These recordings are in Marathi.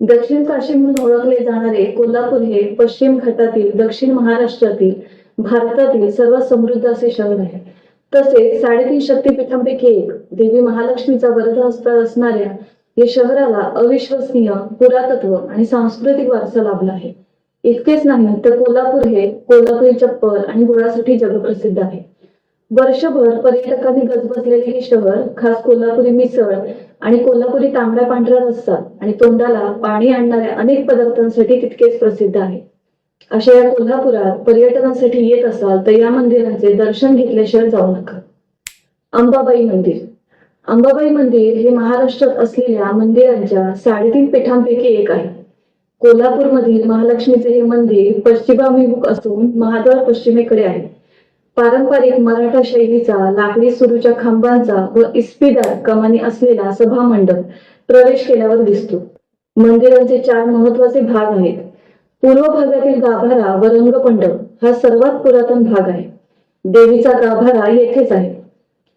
दक्षिण काशी म्हणून ओळखले जाणारे कोल्हापूर हे पश्चिम घाटातील दक्षिण महाराष्ट्रातील भारतातील सर्वात समृद्ध असे शहर आहे. तसेच साडेतीन शक्तीपीठांपैकी एक देवी महालक्ष्मीचा वरदहस्त असणाऱ्या या शहराला अविश्वसनीय पुरातत्व आणि सांस्कृतिक वारसा लाभला आहे. इतकेच नाही तर कोल्हापूर हे कोल्हापुरी चप्पल आणि गुळासाठी जगप्रसिद्ध आहे. वर्षभर पर्यटकांनी गजबजलेले हे शहर खास कोल्हापुरी मिसळ आणि कोल्हापुरी तांबडा पांढरा रस्सा आणि तोंडाला पाणी आणणाऱ्या अनेक पदार्थांसाठी तितकेच प्रसिद्ध आहे. अशा या कोल्हापुरात पर्यटनासाठी येत असाल तर या मंदिरांचे दर्शन घेतल्याशिवाय जाऊ नका. अंबाबाई मंदिर. अंबाबाई मंदिर हे महाराष्ट्रात असलेल्या मंदिरांच्या साडेतीन पीठांपैकी एक आहे. कोल्हापूरमधील महालक्ष्मीचे हे मंदिर पश्चिमाभिमुख असून महाद्वार पश्चिमेकडे आहे. पारंपरिक मराठा शैलीचा लाकडी सुरूच्या खांबांचा व इस्पिदार कमानी असलेला सभा मंडप प्रवेश केल्यावर दिसतो. मंदिरांचे चार महत्त्वाचे भाग आहेत. पूर्व भागातील गाभारा व रंगपंडप हा सर्वात पुरातन भाग आहे. देवीचा गाभारा येथेच आहे.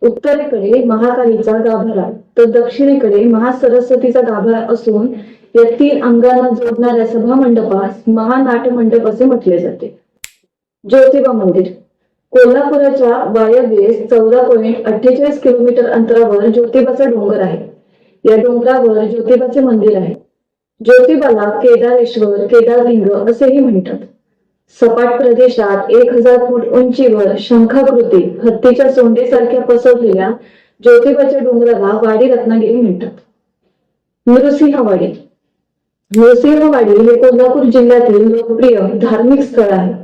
उत्तरेकडे महाकालीचा गाभारा तर दक्षिणेकडे महासरस्वतीचा गाभारा असून या तीन अंगांना जोडणाऱ्या सभा मंडपास महानाट मंडप असे म्हटले जाते. ज्योतिबा मंदिर. कोल्हापुराच्या वायव्येस चौदा पॉईंट अठ्ठेचाळीस किलोमीटर अंतरावर ज्योतिबाचा डोंगर आहे. या डोंगरावर ज्योतिबाचे मंदिर आहे. ज्योतिबाला केदारेश्वर केदारलिंग असेही म्हणतात. सपाट प्रदेशात एक हजार फूट उंचीवर शंखाकृती हत्तीच्या सोंडेसारख्या पसरलेल्या ज्योतिबाच्या डोंगराला वाडी रत्नागिरी म्हणतात. नृसिंहवाडी. नृसिंहवाडी हे कोल्हापूर जिल्ह्यातील लोकप्रिय धार्मिक स्थळ आहे.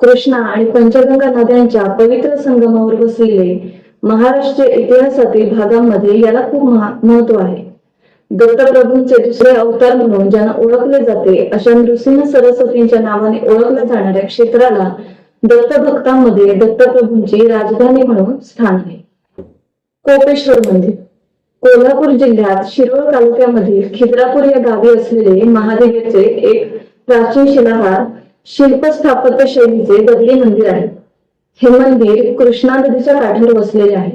कृष्णा आणि पंचगंगा नद्यांच्या पवित्र संगमावर वसलेले महाराष्ट्र इतिहासातील भागांमध्ये याला खूप महत्त्व आहे. दत्तप्रभूंचे दुसरे अवतार म्हणून ज्यांना ओळखले जाते अशा नृसिंह सरस्वतींच्या नावाने ओळखल्या जाणाऱ्या क्षेत्राला दत्तभक्तांमध्ये दत्तप्रभूंची राजधानी म्हणून स्थान आहे. कोपेश्वर मंदिर. कोल्हापूर जिल्ह्यात शिरोळ तालुक्यामधील खिद्रापूर या गावी असलेले महादेवीचे एक प्राचीन शिलाहार शिल्प स्थापत्य शैलीचे दगडी मंदिर आहे हे मंदिर कृष्णा नदीच्या काठावर वसलेले आहे.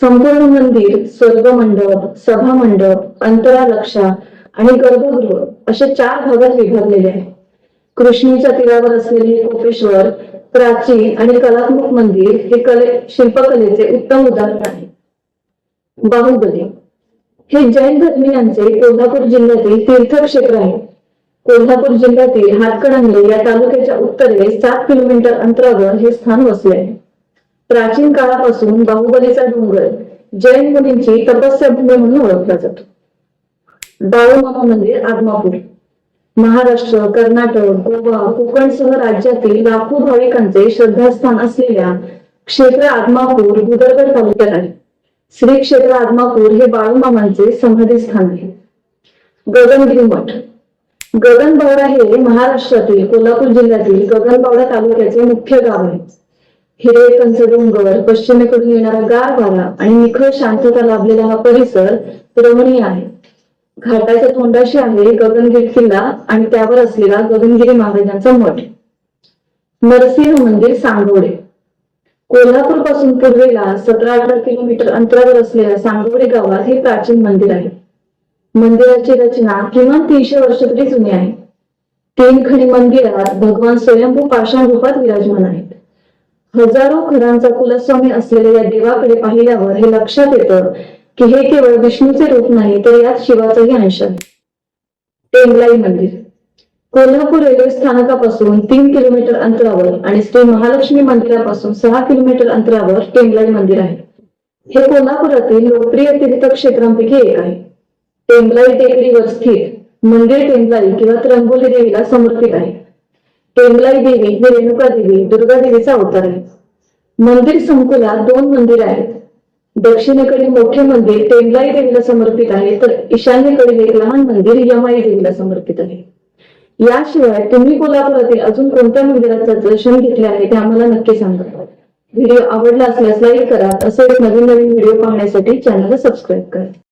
संपूर्ण मंदिर स्वर्ग मंडप सभा मंडप अंतरालक्षा आणि गर्भगृह अशा चार भागात विभागलेले आहे. कृष्णीच्या तीरावर असलेले कोपेश्वर प्राचीन आणि कलात्मक मंदिर हे कले शिल्पकलेचे उत्तम उदाहरण आहे. बाहुबली. हे जैन धर्मियांचे कोल्हापूर जिल्ह्यातील तीर्थक्षेत्र आहे. कोल्हापूर जिल्ह्यातील हातकणंगले या तालुक्याच्या उत्तरेस सात किलोमीटर अंतरावर हे स्थान वसले आहे. प्राचीन काळापासून बाहुबलीचा डोंगर जैन मुलींची तपस्या भूमी म्हणून ओळखला जातो. बाळूमामा मंदिर आदमापूर. महाराष्ट्र कर्नाटक गोवा कोकणसह राज्यातील लाखो भाविकांचे श्रद्धास्थान असलेल्या क्षेत्र आदमापूर भुदरगड तालुक्यात आहे. श्री क्षेत्र आदमापूर हे बाळूमामांचे समाधी स्थान आहे. गगनगिरी मठ. गगनबावडा हे महाराष्ट्रातील कोल्हापूर जिल्ह्यातील गगनबावडा तालुक्याचे मुख्य गाव आहे. हिरे कंच डोंगर पश्चिमेकडून येणारा गार वारा आणि निखळ शांतता लाभलेला हा परिसर रमणीय आहे. घाटाच्या तोंडाशी आहे गगनगिरी किल्ला आणि त्यावर असलेला गगनगिरी महाराजांचा मठ. नरसिंह मंदिर सांगोडे. कोल्हापूरपासून पूर्वेला सतरा अठरा किलोमीटर अंतरावर असलेल्या सांगोडे गावात हे प्राचीन मंदिर आहे. मंदिराची रचना किमान तीनशे वर्ष तरी जुनी आहे. तीन खणी मंदिरात भगवान स्वयंभू पाषाण रूपात विराजमान आहेत. हजारो खरांचा कुलस्वामी असलेल्या या देवाकडे पाहिल्यावर हे लक्षात येतं की हे केवळ विष्णूचे रूप नाही तर यात शिवाचाही अंश आहे. टेंगलाई मंदिर. कोल्हापूर रेल्वे स्थानकापासून तीन किलोमीटर अंतरावर आणि श्री महालक्ष्मी मंदिरापासून सहा किलोमीटर अंतरावर टेंगलाई मंदिर आहे. हे कोल्हापुरातील लोकप्रिय तीर्थक्षेत्रांपैकी एक आहे. टेंबलाई टेकडीवर स्थित मंदिर टेंबलाई किंवा त्रंगोली देवीला समर्पित आहे. टेंबलाई देवी ही रेणुका देवी दुर्गा देवीचा अवतार आहे. मंदिर संकुलात दोन मंदिर आहेत. दक्षिणेकडील मोठे मंदिर टेंबलाई देवीला समर्पित आहे तर ईशान्येकडील एक लहान मंदिर यमाई देवीला समर्पित आहे. याशिवाय तुम्ही कोल्हापुरातील अजून कोणत्या मंदिराचं दर्शन घेतले आहे ते आम्हाला नक्की सांगा. व्हिडिओ आवडला असल्यास लाईक करा असे नवीन नवीन व्हिडिओ पाहण्यासाठी चॅनलला सबस्क्राईब करा.